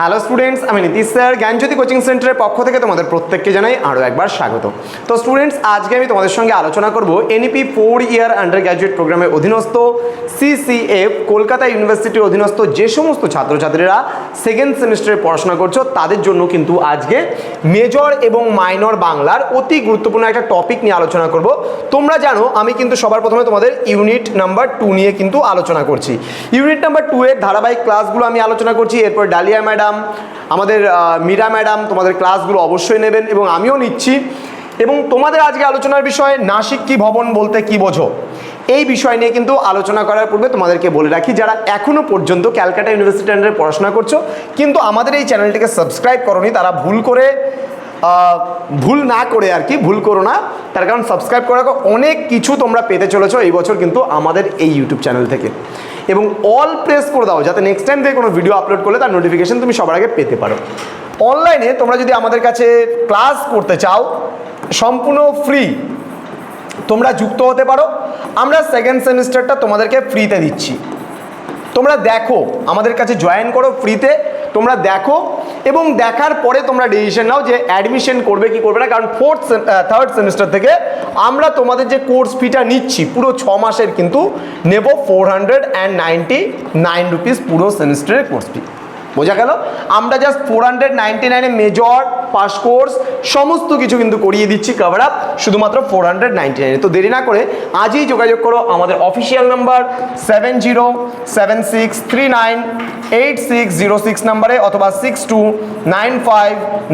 Hello students আমি Nitish sir. জ্ঞানজ্যোতি coaching সেন্টারের পক্ষ থেকে তোমাদের প্রত্যেককে জানাই আরও একবার স্বাগত। তো স্টুডেন্টস আজকে আমি তোমাদের সঙ্গে আলোচনা করব NEP four year undergraduate প্রোগ্রামের অধীনস্থ সিসিএফ কলকাতা ইউনিভার্সিটির অধীনস্থ যে সমস্ত ছাত্রছাত্রীরা সেকেন্ড সেমিস্টারে পড়াশোনা করছ, তাদের জন্য কিন্তু আজকে মেজর এবং মাইনর বাংলার অতি গুরুত্বপূর্ণ একটা টপিক নিয়ে আলোচনা করব। তোমরা জানো, আমি কিন্তু সবার প্রথমে তোমাদের ইউনিট নাম্বার টু নিয়ে কিন্তু আলোচনা করছি। ইউনিট নাম্বার টু এর ধারাবাহিক ক্লাসগুলো আমি আলোচনা করছি, এরপর ডালিয়া ম্যাডাম আমাদের আহ, মীরা ম্যাডাম তোমাদের ক্লাসগুলো অবশ্যই নেবেন এবং আমিও নিচ্ছি। এবং তোমাদের আজকে আলোচনার বিষয় নাসিক কি ভবন বলতে কি বোঝো? এই বিষয় নিয়ে কিন্তু আলোচনা করার পূর্বে তোমাদেরকে বলে রাখি যারা এখনও পর্যন্ত ক্যালকাটা ইউনিভার্সিটি আন্ডারে পড়াশোনা করছ কিন্তু আমাদের এই চ্যানেলটিকে সাবস্ক্রাইব করনি তারা ভুল করে ভুল না করে আর কি ভুল করো না। তার কারণ সাবস্ক্রাইব করার অনেক কিছু তোমরা পেতে চলেছো এই বছর কিন্তু আমাদের এই ইউটিউব চ্যানেল থেকে। এবং অল প্রেস করে দাও, যাতে নেক্সট টাইম থেকে কোনো ভিডিও আপলোড করলে তার নোটিফিকেশন তুমি সবার আগে পেতে পারো। অনলাইনে তোমরা যদি আমাদের কাছে ক্লাস করতে চাও, সম্পূর্ণ ফ্রি তোমরা যুক্ত হতে পারো। আমরা সেকেন্ড সেমিস্টারটা তোমাদেরকে ফ্রিতে দিচ্ছি। তোমরা দেখো, আমাদের কাছে জয়েন করো ফ্রিতে তোমরা দেখো এবং দেখার পরে তোমরা ডিসিশন নাও যে অ্যাডমিশন করবে কি করবে না, কারণ ফোর্থ থার্ড সেমিস্টার থেকে আমরা তোমাদের যে কোর্স ফিটা নিচ্ছি, পুরো ছ মাসের কিন্তু নেব four hundred and ninety nine rupees পুরো সেমিস্টারের কোর্স ফি বোঝা গেল? আমরা জাস্ট ফোর হান্ড্রেড নাইনটি নাইনে মেজর পাস কোর্স সমস্ত কিছু কিন্তু করিয়ে দিচ্ছি কভার আপ শুধুমাত্র ফোর হান্ড্রেড নাইনটি নাইনে তো দেরি না করে আজই যোগাযোগ করো আমাদের official number seven zero seven six three nine eight six zero six নাম্বারে অথবা six two nine five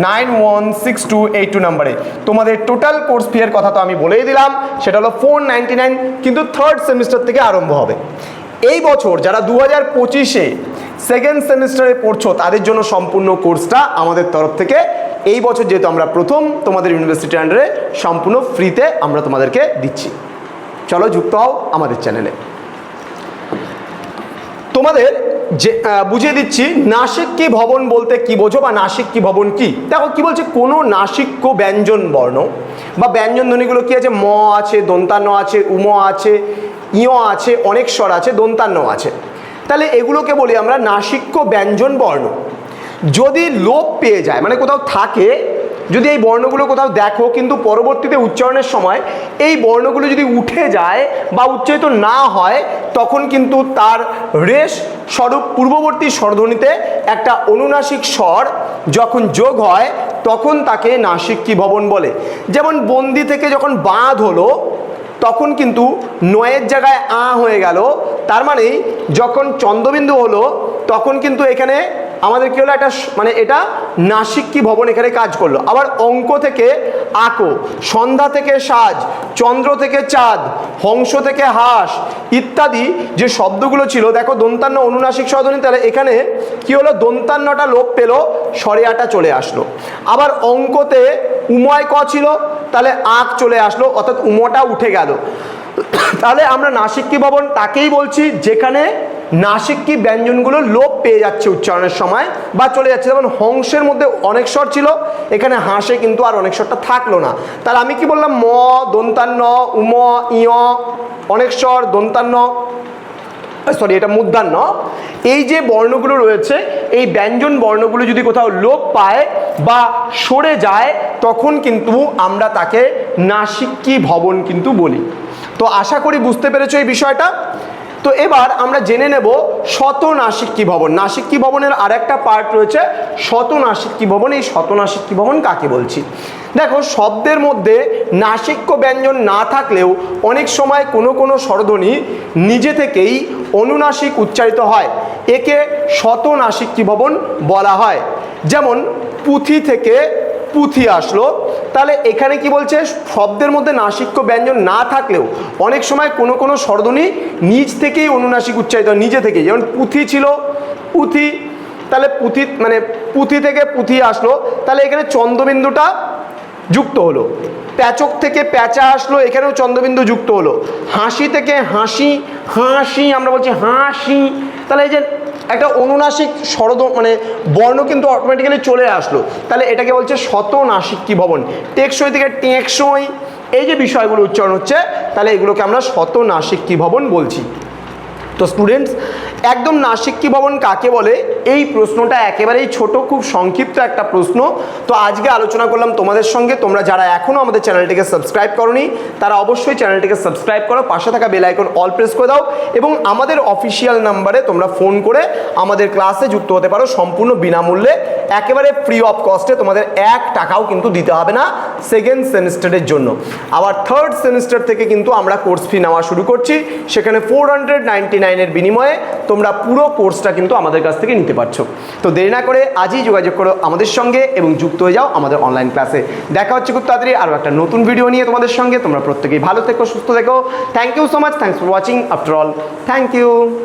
nine one six two eight two নাম্বারে তোমাদের টোটাল কোর্স ফি এর কথা তো আমি বলেই দিলাম, সেটা হলো ফোর নাইনটি নাইন কিন্তু থার্ড সেমিস্টার থেকে আরম্ভ হবে। এই বছর যারা দু হাজার পঁচিশে সেকেন্ড সেমিস্টারে পড়ছো, তাদের জন্য সম্পূর্ণ কোর্সটা আমাদের তরফ থেকে। এই বছর যেহেতু আমরা প্রথম, তোমাদের ইউনিভার্সিটি আন্ডারে সম্পূর্ণ ফ্রিতে আমরা তোমাদেরকে দিচ্ছি। চলো যুক্ত হও আমাদের চ্যানেলে তোমাদের যে বুঝিয়ে দিচ্ছি, নাসিক কি ভবন বলতে কি বোঝো বা নাসিক কি ভবন কি? দেখো কি বলছে, কোনো নাসিক্য ব্যঞ্জন বর্ণ বা ব্যঞ্জন ধ্বনিগুলো কি আছে? ম আছে, দন্তান্ন আছে, উম আছে, ইয় আছে, অনেক স্বর আছে, দন্তান্ন আছে। তাহলে এগুলোকে বলি আমরা নাসিক্য ব্যঞ্জন বর্ণ। যদি লোপ পেয়ে যায় মানে কোথাও থাকে, যদি এই বর্ণগুলো কোথাও দেখো, কিন্তু পরবর্তীতে উচ্চারণের সময় এই বর্ণগুলো যদি উঠে যায় বা উচ্চারিত না হয়, তখন কিন্তু তার রেশ স্বরূপ পূর্ববর্তী স্বরধ্বনিতে একটা অনুনাসিক স্বর যখন যোগ হয়, তখন তাকে নাসিক কি ভবন বলে। যেমন বন্দি থেকে যখন বাঁধ হলো, তখন কিন্তু নয়ের জায়গায় আ হয়ে গেল তার মানে যখন চন্দ্রবিন্দু হলো, তখন কিন্তু এখানে আমাদের কি হলো? একটা মানে এটা নাসিক্কি ভবন এখানে কাজ করল। আবার অঙ্ক থেকে আঁকো, সন্ধ্যা থেকে সাজ, চন্দ্র থেকে চাঁদ, হংস থেকে হাঁস ইত্যাদি যে শব্দগুলো ছিল, দেখো দন্তান্ন অনুনাসিক স্বরধ্বনি তাহলে এখানে কি হলো? দন্তান্নটা লোপ পেল, সরেয়াটা চলে আসলো। আবার অঙ্কতে উময় ক ছিল? তাহলে আঁক চলে আসলো, অর্থাৎ উমটা উঠে গেল। তাহলে আমরা নাসিক্কি ভবন তাকেই বলছি, যেখানে নাসিক্কি ব্যঞ্জনগুলো লোপ পেয়ে যাচ্ছে উচ্চারণের সময় বা চলে যাচ্ছে। যেমন হংসের মধ্যে অনেক স্বর ছিল, এখানে হাঁসে কিন্তু আর অনেক স্বরটা থাকল না। তাহলে আমি কি বললাম? ম, দন্তান্ন, উম, ইয়, অনেক স্বর, দন্তান্ন, সরি, এটা মুদ্রান্ন। এই যে বর্ণগুলো রয়েছে, এই ব্যঞ্জন বর্ণগুলো যদি কোথাও লোপ পায় বা সরে যায়, তখন কিন্তু আমরা তাকে নাসিক্কি ভবন কিন্তু বলি। তো আশা করি বুঝতে পেরেছ এই বিষয়টা। তো এবার আমরা জেনে নেব শত নাসিক্কি ভবন। নাসিক্কি ভবনের আরেকটা পার্ট রয়েছে শত নাসিক্কি ভবন। এই শত নাসিক্কি ভবন কাকে বলছি? দেখো, শব্দের মধ্যে নাসিক্য ব্যঞ্জন না থাকলেও অনেক সময় কোনো কোনো স্বরধ্বনি নিজে থেকেই অনুনাসিক উচ্চারিত হয়। একে শত নাসিক্কি ভবন বলা হয়। যেমন, পুঁথি থেকে পুঁথি আসলো তাহলে এখানে কি বলছে? শব্দের মধ্যে নাসিক্য ব্যঞ্জন না থাকলেও অনেক সময় কোনো কোনো স্বরধ্বনি নিজ থেকেই অনুনাসিক উচ্চারিত হয়, নিজে থেকেই। যেমন পুঁথি ছিল পুঁথি তাহলে পুঁথি মানে পুঁথি থেকে পুঁথি আসলো তাহলে এখানে চন্দ্রবিন্দুটা যুক্ত হলো। প্যাচক থেকে প্যাচা আসলো এখানেও চন্দ্রবিন্দু যুক্ত হলো। হাসি থেকে হাসি হাসি আমরা বলছি হাসি। তাহলে এই যে একটা অনুনাসিক স্বরদ মানে বর্ণ কিন্তু অটোমেটিক্যালি চলে আসলো। তাহলে এটাকে বলছে শত নাসিক কি ভবন? টেকসই থেকে টেকসই। এই যে বিষয়গুলো উচ্চারণ হচ্ছে, তাহলে এগুলোকে আমরা শত নাসিক কি ভবন বলছি। তো স্টুডেন্টস একদম নাসিক্কি ভবন কাকে বলে? এই প্রশ্নটা একেবারেই ছোট, খুব সংক্ষিপ্ত একটা প্রশ্ন। তো আজকে আলোচনা করলাম তোমাদের সঙ্গে। তোমরা যারা এখনও আমাদের চ্যানেলটিকে সাবস্ক্রাইব করনি, তারা অবশ্যই চ্যানেলটিকে সাবস্ক্রাইব করো, পাশে থাকা বেল আইকন অল প্রেস করে দাও এবং আমাদের অফিসিয়াল নাম্বারে তোমরা ফোন করে আমাদের ক্লাসে যুক্ত হতে পারো সম্পূর্ণ বিনামূল্যে। একেবারে ফ্রি অফ কস্টে তোমাদের এক টাকাও কিন্তু দিতে হবে না সেকেন্ড সেমিস্টারের জন্য। আবার থার্ড সেমিস্টার থেকে কিন্তু আমরা কোর্স ফি নেওয়া শুরু করছি। সেখানে ফোর হান্ড্রেড নাইনটি নাইনের বিনিময়ে তোমরা পুরো কোর্সটা কিন্তু আমাদের কাছ থেকে নিতে পারছ। তো দেরি না করে আজই যোগাযোগ করো আমাদের সঙ্গে এবং যুক্ত হয়ে যাও আমাদের অনলাইন ক্লাসে দেখা হচ্ছে খুব তাড়াতাড়ি আরও একটা নতুন ভিডিও নিয়ে তোমাদের সঙ্গে। তোমরা প্রত্যেকেই ভালো থেকো, সুস্থ থেকো। Thank you so much thanks for watching after all thank you